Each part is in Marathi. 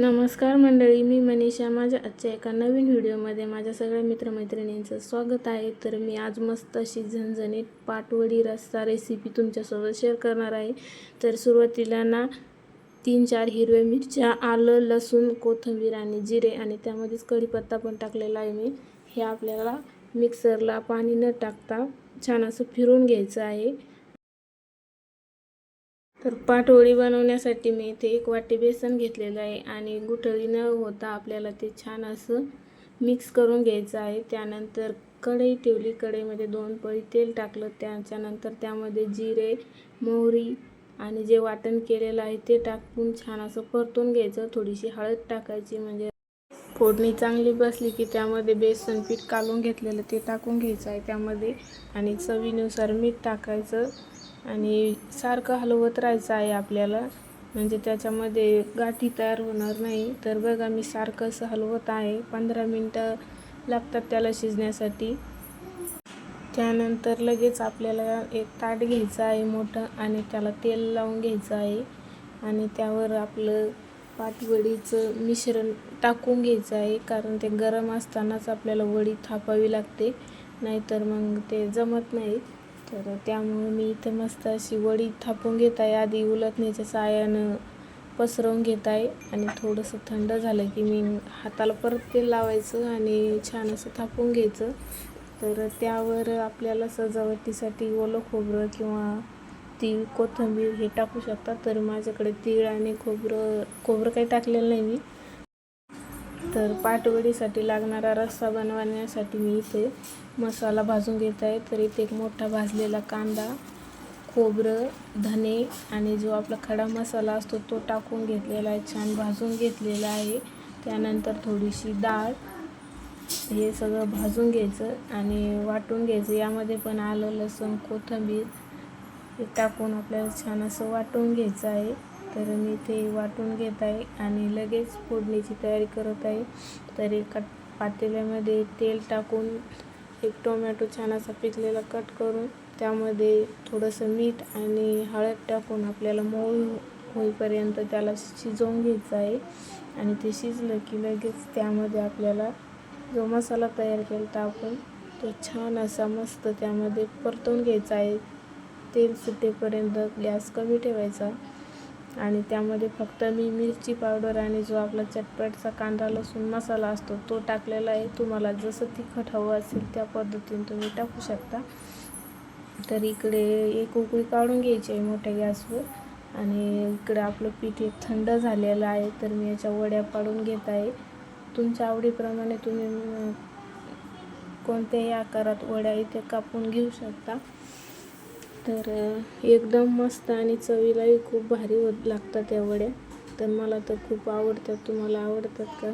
नमस्कार मंडळी मी मनीषा. माझ्या आजच्या एका नवीन व्हिडिओमध्ये माझ्या सगळ्या मित्रमैत्रिणींचं स्वागत आहे. तर मी आज मस्त अशी झणझणीत पाटवडी रस्सा रेसिपी तुमच्यासोबत शेअर करणार आहे. तर सुरुवातीला ना तीन चार हिरव्या मिरच्या आलं लसूण कोथिंबीर आणि जिरे आणि त्यामध्येच कढीपत्ता पण टाकलेला आहे मी. हे आपल्याला मिक्सरला पाणी न टाकता छान असं फिरून घ्यायचं आहे. तर पाटोळी बनवण्यासाठी मी इथे एक वाटी बेसन घेतलेलं आहे आणि गुठळी न होता आपल्याला ते छान असं मिक्स करून घ्यायचं आहे. त्यानंतर कढई ठेवली. कढईमध्ये दोन पळी तेल टाकलं. त्याच्यानंतर त्यामध्ये जिरे मोहरी आणि जे वाटण केलेलं आहे ते टाकून छान असं परतून घ्यायचं. थोडीशी हळद टाकायची म्हणजे फोडणी चांगली बसली की त्यामध्ये बेसन पीठ कालून घेतलेलं ते टाकून घ्यायचं आहे त्यामध्ये. आणि चवीनुसार मीठ टाकायचं. आणि सारखं हलवत राहायचं आहे आपल्याला. म्हणजे त्याच्यामध्ये गाठी तयार होणार नाही. तर बघा मी सारखं असं हलवत आहे. पंधरा मिनटं लागतात त्याला शिजण्यासाठी. त्यानंतर लगेच आपल्याला एक ताट घ्यायचं आहे मोठं आणि त्याला तेल लावून घ्यायचं आहे. आणि त्यावर आपलं पाटवडीचं मिश्रण टाकून घ्यायचं आहे. कारण ते गरम असतानाच आपल्याला वडी थापावी लागते. नाहीतर मग ते जमत नाहीत. तर त्यामुळं मी इथं मस्त अशी वडी थापून घेत आहे आधी उलटण्याच्या सायानं पसरवून घेत आहे आणि थोडंसं थंड झालं की मी हाताला परत तेल लावायचं आणि छान असं थापून घ्यायचं. तर त्यावर आपल्याला सजावटीसाठी ओलं खोबरं किंवा तीळ कोथिंबीर हे टाकू शकता. तर माझ्याकडे तीळ आणि खोबरं खोबरं काही टाकलेलं नाही मी. तर पाटवडीसाठी लागणारा रस्सा बनवण्यासाठी मी इथे मसाला भाजून घेत आहे. तर इथे एक मोठा भाजलेला कांदा खोबरं धने आणि जो आपला खडा मसाला असतो तो टाकून घेतलेला आहे. छान भाजून घेतलेला आहे. त्यानंतर थोडीशी डाळ हे सगळं भाजून घ्यायचं आणि वाटून घ्यायचं. यामध्ये पण आलं लसूण कोथिंबीर हे टाकून आपल्याला छान असं वाटून घ्यायचं आहे. तर मी ते वाटून घेत आहे आणि लगेच फोडणीची तयारी करत आहे. तर एका पातेल्यामध्ये तेल टाकून एक टोमॅटो छान असा पिकलेला कट करून त्यामध्ये थोडंसं मीठ आणि हळद टाकून आपल्याला मऊ होईपर्यंत त्याला शिजवून घ्यायचं आहे. आणि ते शिजलं की लगेच त्यामध्ये आपल्याला जो मसाला तयार केला होता आपण तो छान असा मस्त त्यामध्ये परतवून घ्यायचा आहे. तेल सुटेपर्यंत गॅस कमी ठेवायचा. आणि त्यामध्ये फक्त मी मिरची पावडर आणि जो आपला चटपटचा कांदा लसूण मसाला असतो तो टाकलेला आहे. तुम्हाला जसं तिखट हवं असेल त्या पद्धतीने तुम्ही टाकू शकता. तर इकडे एक उकळी काढून घ्यायची आहे मोठ्या गॅसवर. आणि इकडे आपलं पीठ एक थंड झालेलं आहे तर मी याच्या वड्या पाडून घेत आहे. तुमच्या आवडीप्रमाणे तुम्ही कोणत्याही आकारात वड्या इथे कापून घेऊ शकता. तर एकदम मस्त आणि चवीलाही खूप भारी होत लागतात या वड्या. तर मला तर खूप आवडतात. तुम्हाला आवडतात का?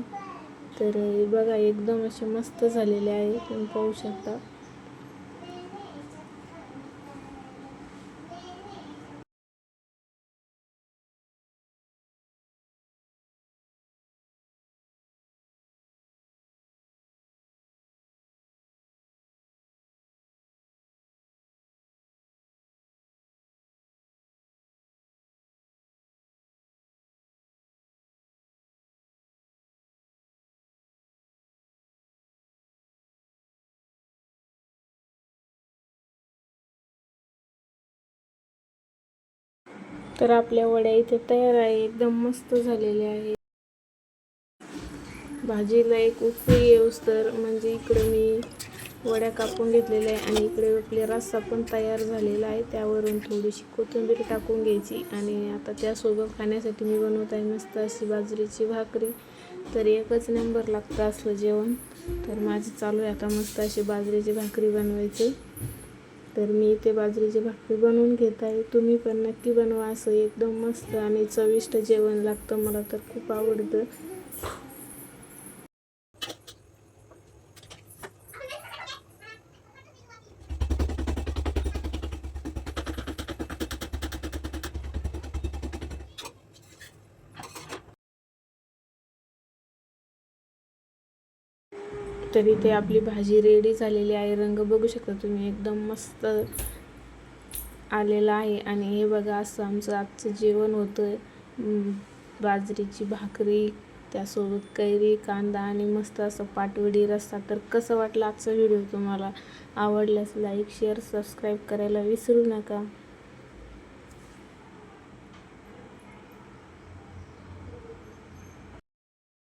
तर बघा एकदम असे मस्त झालेले आहे तुम्ही पाहू शकता. तर आपल्या वड्या इथे तयार आहे एकदम मस्त झालेल्या आहे भाजीला एक उकळी येऊस तर म्हणजे इकडे मी वड्या कापून घेतलेल्या आहे आणि इकडे आपले रस्सा पण तयार झालेला आहे. त्यावरून थोडीशी कोथिंबीर टाकून घ्यायची आणि आता त्यासोबत खाण्यासाठी मी बनवत आहे मस्त अशी बाजरीची भाकरी. तर एकच नंबर लागतं असलं जेवण. तर माझं चालू आहे आता मस्त अशी बाजरीची भाकरी बनवायची. तर मी इथे बाजरीची भाकरी बनवून घेत आहे. तुम्ही पण नक्की बनवा असं एकदम मस्त आणि चविष्ट जेवण लागतं. मला तर खूप आवडतं. तर इथे आपली भाजी रेडी झालेली आहे. रंग बघू शकता तुम्ही. एकदम मस्त आलेला आहे. आणि हे बघा असं आमचं आजचं जेवण होतं बाजरीची भाकरी त्यासोबत कैरी कांदा आणि मस्त असं पाटवडी रस्सा. तर कसं वाटलं आजचा व्हिडिओ तुम्हाला? आवडल्यास लाईक शेअर सबस्क्राईब करायला विसरू नका.